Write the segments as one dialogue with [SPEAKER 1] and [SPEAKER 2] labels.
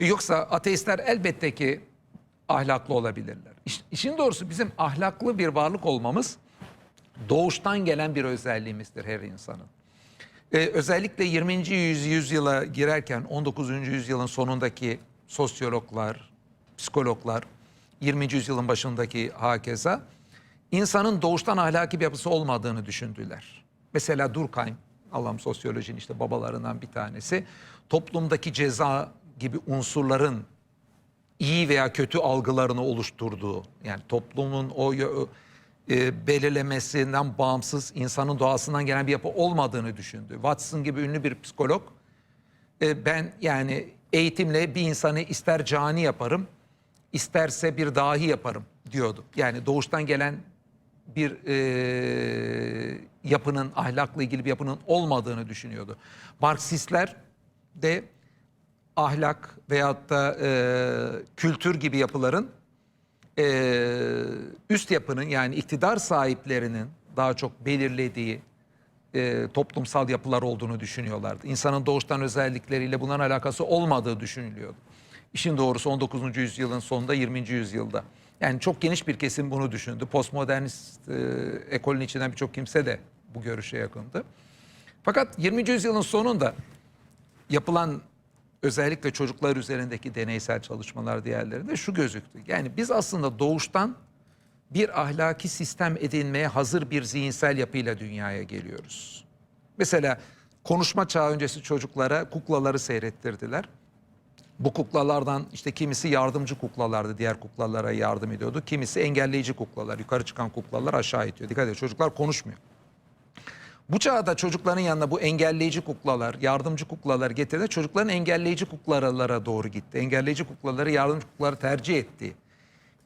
[SPEAKER 1] Yoksa ateistler elbette ki ahlaklı olabilirler. İş- İşin doğrusu bizim ahlaklı bir varlık olmamız doğuştan gelen bir özelliğimizdir her insanın. Ee, özellikle 20. yüz- yüzyıla girerken 19. yüzyılın sonundaki sosyologlar, psikologlar, 20. yüzyılın başındaki hakeza insanın doğuştan ahlaki bir yapısı olmadığını düşündüler. Mesela Durkheim, Allah'ım sosyolojinin işte babalarından bir tanesi, toplumdaki ceza gibi unsurların iyi veya kötü algılarını oluşturduğu yani toplumun o e, belirlemesinden bağımsız insanın doğasından gelen bir yapı olmadığını düşündü. Watson gibi ünlü bir psikolog e, ben yani eğitimle bir insanı ister cani yaparım isterse bir dahi yaparım diyordu. Yani doğuştan gelen bir e, yapının ahlakla ilgili bir yapının olmadığını düşünüyordu. Marksistler de ahlak veyahut da e, kültür gibi yapıların e, üst yapının yani iktidar sahiplerinin daha çok belirlediği e, toplumsal yapılar olduğunu düşünüyorlardı. İnsanın doğuştan özellikleriyle bunların alakası olmadığı düşünülüyordu. İşin doğrusu 19. yüzyılın sonunda 20. yüzyılda. Yani çok geniş bir kesim bunu düşündü. Postmodernist e, ekolün içinden birçok kimse de bu görüşe yakındı. Fakat 20. yüzyılın sonunda yapılan özellikle çocuklar üzerindeki deneysel çalışmalar diğerlerinde şu gözüktü. Yani biz aslında doğuştan bir ahlaki sistem edinmeye hazır bir zihinsel yapıyla dünyaya geliyoruz. Mesela konuşma çağı öncesi çocuklara kuklaları seyrettirdiler. Bu kuklalardan işte kimisi yardımcı kuklalardı, diğer kuklalara yardım ediyordu. Kimisi engelleyici kuklalar, yukarı çıkan kuklalar aşağı itiyor. Dikkat edin çocuklar konuşmuyor. Bu çağda çocukların yanına bu engelleyici kuklalar, yardımcı kuklalar getirdi. Çocukların engelleyici kuklalara doğru gitti. Engelleyici kuklaları yardımcı kuklaları tercih etti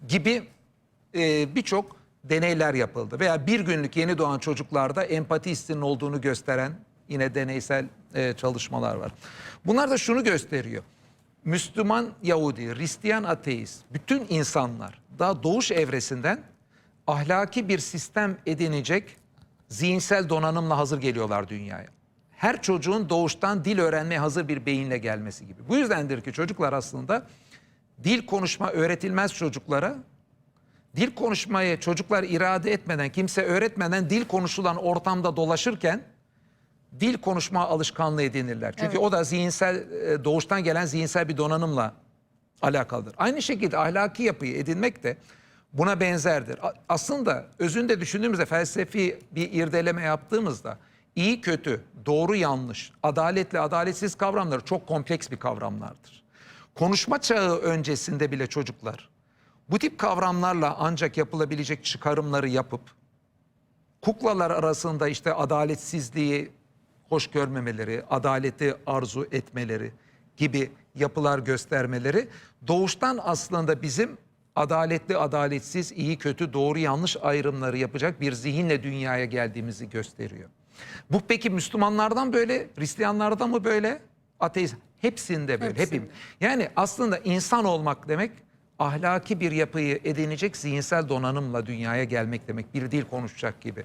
[SPEAKER 1] gibi e, birçok deneyler yapıldı. Veya bir günlük yeni doğan çocuklarda empati hissinin olduğunu gösteren yine deneysel e, çalışmalar var. Bunlar da şunu gösteriyor. Müslüman Yahudi, Hristiyan ateist, bütün insanlar daha doğuş evresinden ahlaki bir sistem edinecek zihinsel donanımla hazır geliyorlar dünyaya. Her çocuğun doğuştan dil öğrenmeye hazır bir beyinle gelmesi gibi. Bu yüzdendir ki çocuklar aslında dil konuşma öğretilmez çocuklara. Dil konuşmayı çocuklar irade etmeden, kimse öğretmeden dil konuşulan ortamda dolaşırken dil konuşma alışkanlığı edinirler. Çünkü
[SPEAKER 2] Evet.
[SPEAKER 1] o da zihinsel e, doğuştan gelen zihinsel bir donanımla alakalıdır. Aynı şekilde ahlaki yapıyı edinmek de buna benzerdir. Aslında özünde düşündüğümüzde felsefi bir irdeleme yaptığımızda iyi kötü, doğru yanlış, adaletli adaletsiz kavramları çok kompleks bir kavramlardır. Konuşma çağı öncesinde bile çocuklar bu tip kavramlarla ancak yapılabilecek çıkarımları yapıp kuklalar arasında işte adaletsizliği hoş görmemeleri, adaleti arzu etmeleri gibi yapılar göstermeleri doğuştan aslında bizim adaletli, adaletsiz, iyi, kötü, doğru, yanlış ayrımları yapacak bir zihinle dünyaya geldiğimizi gösteriyor. Bu peki Müslümanlardan böyle, Hristiyanlardan mı böyle, ateist hepsinde böyle,
[SPEAKER 2] Hepsinde.
[SPEAKER 1] hepim. Yani aslında insan olmak demek ahlaki bir yapıyı edinecek zihinsel donanımla dünyaya gelmek demek. Bir dil konuşacak gibi.